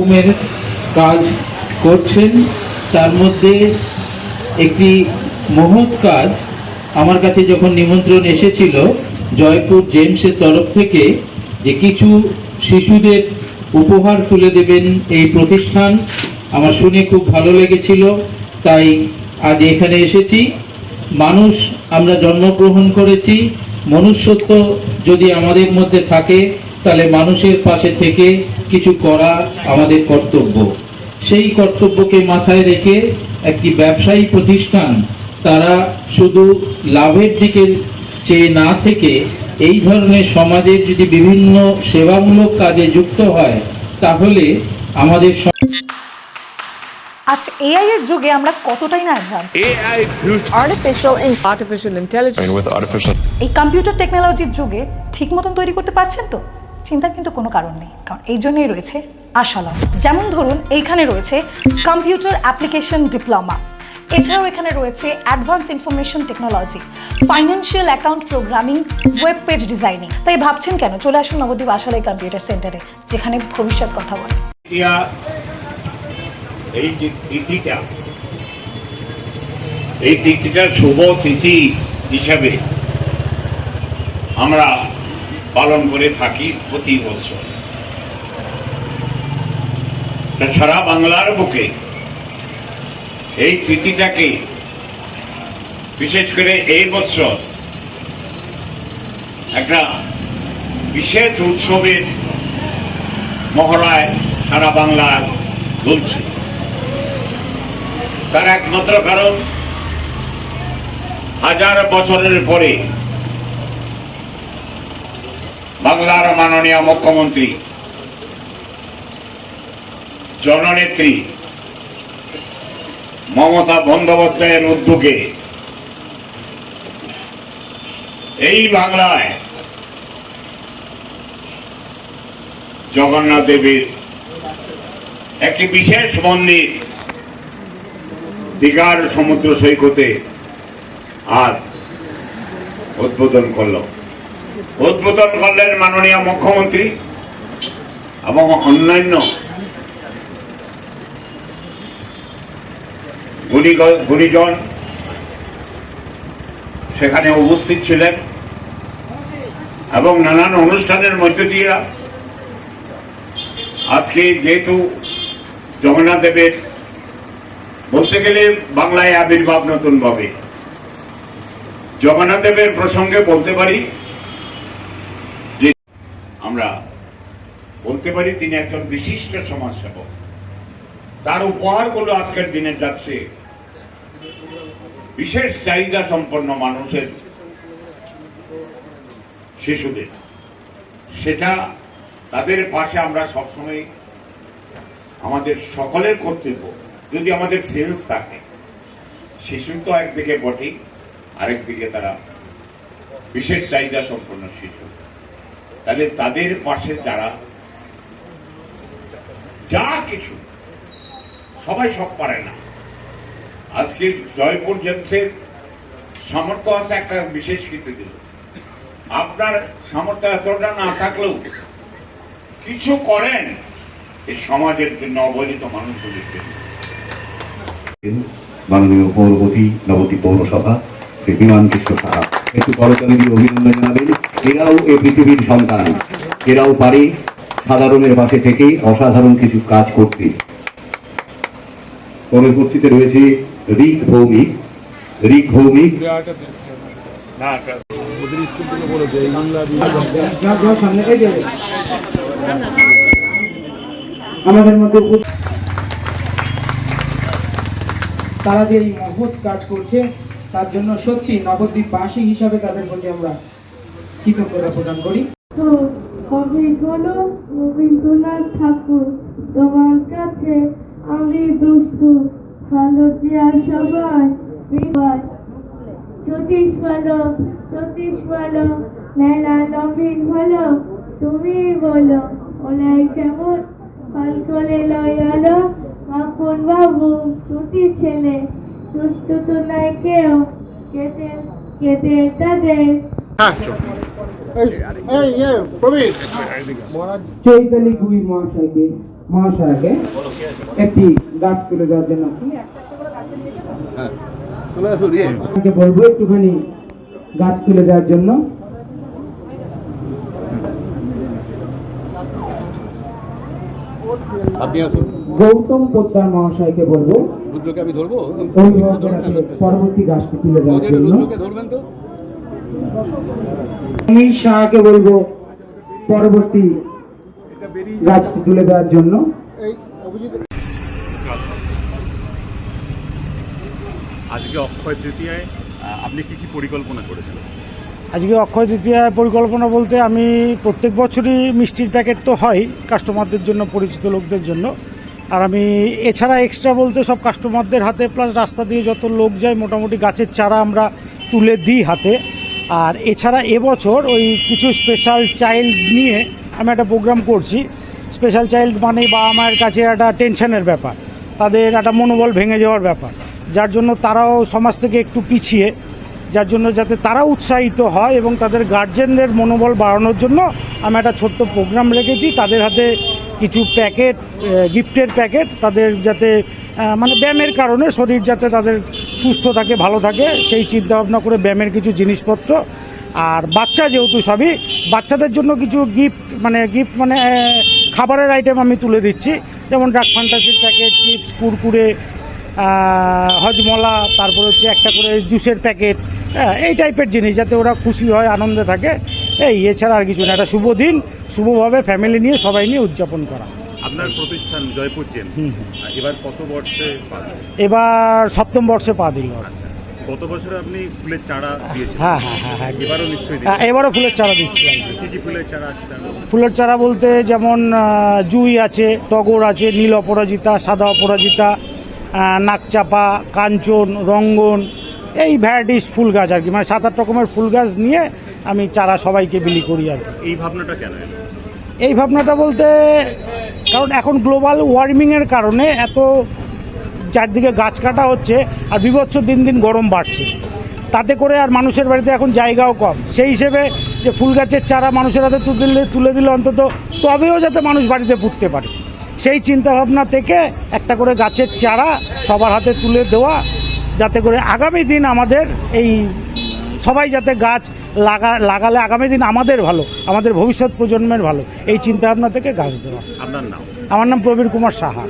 রকমের কাজ করছেন। তার মধ্যে একটি মহৎ কাজ আমার কাছে যখন নিমন্ত্রণ এসেছিল জয়পুর জেমসের তরফ থেকে, যে কিছু শিশুদের উপহার তুলে দেবেন এই প্রতিষ্ঠান, আমার শুনে খুব ভালো লেগেছিল। তাই আজ এখানে এসেছি। মানুষ আমরা জন্মগ্রহণ করেছি। মনুষ্যত্ব যদি আমাদের মধ্যে থাকে, তাহলে মানুষের পাশে থেকে কিছু করা আমাদের কর্তব্য। সেই কর্তব্যকে মাথায় রেখে একটি ব্যবসায়ী প্রতিষ্ঠান তারা শুধু লাভের দিকে চেয়ে না থেকে এই ধরনের সমাজের যদি বিভিন্ন সেবামূলক কাজে যুক্ত হয় তাহলে আমাদের আজ এআই এর যুগে আমরা কতটাই না অ্যাডভান্স intelligence. এই কম্পিউটার টেকনোলজির যুগে ঠিক মতন তৈরি করতে পারছেন তো? চিন্তার কিন্তু কোনো কারণ নেই, কারণ এই জন্যই রয়েছে আশালম যেমন ধরুন, এইখানে রয়েছে কম্পিউটার অ্যাপ্লিকেশন ডিপ্লোমা এছাড়াও এখানে রয়েছে advance information technology financial account programming web page designing তাই ভাবছেন কেন? চলে আসুন নবদ্বীপ আশালয় কম্পিউটার সেন্টারে যেখানে ভবিষ্যৎ কথা বলে। এই এই তিথিটা শুভ তিথি হিসাবে আমরা পালন করে থাকি প্রতি বছর। সারা বাংলার বুকে এই তিথিটাকে বিশেষ করে এই বছর একটা বিশেষ উৎসবের মহড়ায় সারা বাংলা দুলছে। তার একমাত্র কারণ, হাজার বছরের পরে বাংলার মাননীয় মুখ্যমন্ত্রী, জননেত্রী মমতা বন্দ্যোপাধ্যায়ের উদ্যোগে এই বাংলায় জগন্নাথ দেবীর একটি বিশেষ মন্দির দীঘার সমুদ্র সৈকতে আজ উদ্বোধন করল। উদ্বোধন করলেন মাননীয় মুখ্যমন্ত্রী এবং অন্যান্য গুণীজন সেখানে উপস্থিত ছিলেন এবং নানান অনুষ্ঠানের মধ্য দিয়ে আজকে যেহেতু জগন্নাথ দেবের, বলতে গেলে বাংলায় আবির্ভাব নতুন ভাবে জগন্নাথ দেবের প্রসঙ্গে বলতে পারি বলতে পারি তিনি একজন বিশিষ্ট সমাজসেবক। তার উপহারগুলো আজকের দিনে যাচ্ছে। বিশেষ চাহিদা সম্পন্ন মানুষের শিশুদের। সেটা তাদের পাশে আমরা সবসময় আমাদের সকলের কর্তব্য। যদি আমাদের সেন্স থাকে, শিশু তো একদিকে বটেই, আরেকদিকে তারা বিশেষ চাহিদা সম্পন্ন শিশু। তাহলে তাদের পাশে যারা, যা কিছু, সবাই সব পারে না। আজকে জয়পুর জেমসের সামর্থ্য আছে একটা বিশেষ কিছু দিল আপনার সামর্থ্য এতটা না থাকলেও কিছু করেন এই সমাজের জন্য অবহেলিত মানুষগুলির জন্য মাননীয় পৌরপতি, নবদ্বীপ পৌরসভা বিমান সাহা একটু করতালি অভিনন্দন জানাবেন এরাও এ পৃথিবীর সন্তান। এরাও পারে সাধারণের পাশে থেকে অসাধারণ কিছু কাজ করতে। পরবর্তীতে রয়েছে রিক ভৌমিক। রিক ভৌমিক। আমাদের মধ্যে তারা যে এই মহৎ কাজ করছে তার জন্য সত্যি নবদ্বীপবাসী হিসাবে তাদের প্রতি আমরা কৃতজ্ঞতা প্রদান করি। তো কবি হলো রবীন্দ্রনাথ ঠাকুর, তোমার কাছে আমি দুষ্টু ভালো আর সবাই বিবাই। জ্যোতিষ ভালো জ্যোতিষ ভালো মেলা নবীন ভালো তুমি বলো ওলাই কেমন? কাল করে লয় আলো আপন বাবু দুটি ছেলে। দুষ্টু তো নাই কেউ কেটে কেটে তাদের চৈতালি গুই মহাশয়কে মহাশয়কে একটি গাছ তুলে দেওয়ার জন্য। আপনাকে বলব একটুখানি গাছ তুলে দেওয়ার জন্য। আপনি আসুন। গৌতম পোদ্দার মহাশয়কে বলব রুদ্রকে আমি ধরবো? পরবর্তী গাছটি তুলে দেওয়ার জন্য। রুদ্রকে ধরবেন তো? অমিত শাহকে বলব পরবর্তী গাছটি তুলে দেওয়ার জন্য। আজকে অক্ষয় তৃতীয়ায় আহ, আপনি কি কি পরিকল্পনা করেছেন আজকে অক্ষয় তৃতীয়া পরিকল্পনা বলতে আমি প্রত্যেক বছরই মিষ্টির প্যাকেট তো হয় কাস্টমারদের জন্য, পরিচিত লোকদের জন্য। আর আমি এছাড়া এক্সট্রা বলতে সব কাস্টমারদের হাতে প্লাস রাস্তা দিয়ে যত লোক যায়, মোটামুটি গাছের চারা আমরা তুলে দিই হাতে। আর এছাড়া এবছর ওই কিছু স্পেশাল চাইল্ড নিয়ে আমি একটা প্রোগ্রাম করছি। স্পেশাল চাইল্ড মানে বাবা মায়ের কাছে একটা টেনশনের ব্যাপার। তাদের একটা মনোবল ভেঙে যাওয়ার ব্যাপার। যার জন্য তারাও সমাজ থেকে একটু পিছিয়ে। যার জন্য যাতে তারা উৎসাহিত হয় এবং তাদের গার্জেনদের মনোবল বাড়ানোর জন্য আমি একটা ছোট্ট প্রোগ্রাম রেখেছি। তাদের হাতে কিছু প্যাকেট গিফটের প্যাকেট, তাদের যাতে মানে ব্যায়ামের কারণে শরীর যাতে তাদের সুস্থ থাকে, ভালো থাকে, সেই চিন্তা ভাবনা করে ব্যায়ামের কিছু জিনিসপত্র। আর বাচ্চা যেহেতু সবই, বাচ্চাদের জন্য কিছু গিফট মানে গিফট মানে খাবারের আইটেম আমি তুলে দিচ্ছি। যেমন ডাক ফান্টাসির প্যাকেট চিপস কুরকুরে হজমলা, তারপর হচ্ছে একটা করে জুসের প্যাকেট হ্যাঁ এই টাইপের জিনিস যাতে ওরা খুশি হয় আনন্দে থাকে। এই এছাড়া আর কিছু না। একটা শুভ দিন শুভভাবে ফ্যামিলি নিয়ে সবাই নিয়ে উদযাপন করা। আপনার প্রতিষ্ঠান জয়পুর এবার কত বর্ষে পা এবার সপ্তম বর্ষে পা দিল। আচ্ছা গত বছর আপনি ফুলের চারা হ্যাঁ হ্যাঁ হ্যাঁ হ্যাঁ। এবারও নিশ্চয়ই হ্যাঁ, এবারও ফুলের চারা দিচ্ছি। কি। কি ফুলের চারা আছে ফুলের চারা বলতে যেমন জুই আছে টগর আছে নীল অপরাজিতা সাদা অপরাজিতা নাকচাপা কাঞ্চন রঙ্গন এই ভ্যারাইটিস ফুল গাছ আর কি। মানে সাত আট রকমের ফুল গাছ নিয়ে আমি চারা সবাইকে বিলি করি আর কি। এই ভাবনাটা কেন এই ভাবনাটা বলতে কারণ এখন গ্লোবাল ওয়ার্মিংয়ের কারণে এত চারদিকে গাছ কাটা হচ্ছে আর বিভৎস দিন দিন গরম বাড়ছে। তাতে করে আর মানুষের বাড়িতে এখন জায়গাও কম। সেই হিসেবে যে ফুল গাছের চারা মানুষের হাতে তুলে দিলে তুলে দিলে অন্তত তবেও যাতে মানুষ বাড়িতে পুঁততে পারে। সেই চিন্তাভাবনা থেকে একটা করে গাছের চারা সবার হাতে তুলে দেওয়া যাতে করে আগামী দিন আমাদের এই সবাই যাতে গাছ লাগা লাগালে আগামী দিন আমাদের ভালো আমাদের ভবিষ্যৎ প্রজন্মের ভালো এই চিন্তা ভাবনা থেকে গাছ দেওয়া। আপনার নাম? আমার নাম প্রবীর কুমার সাহা।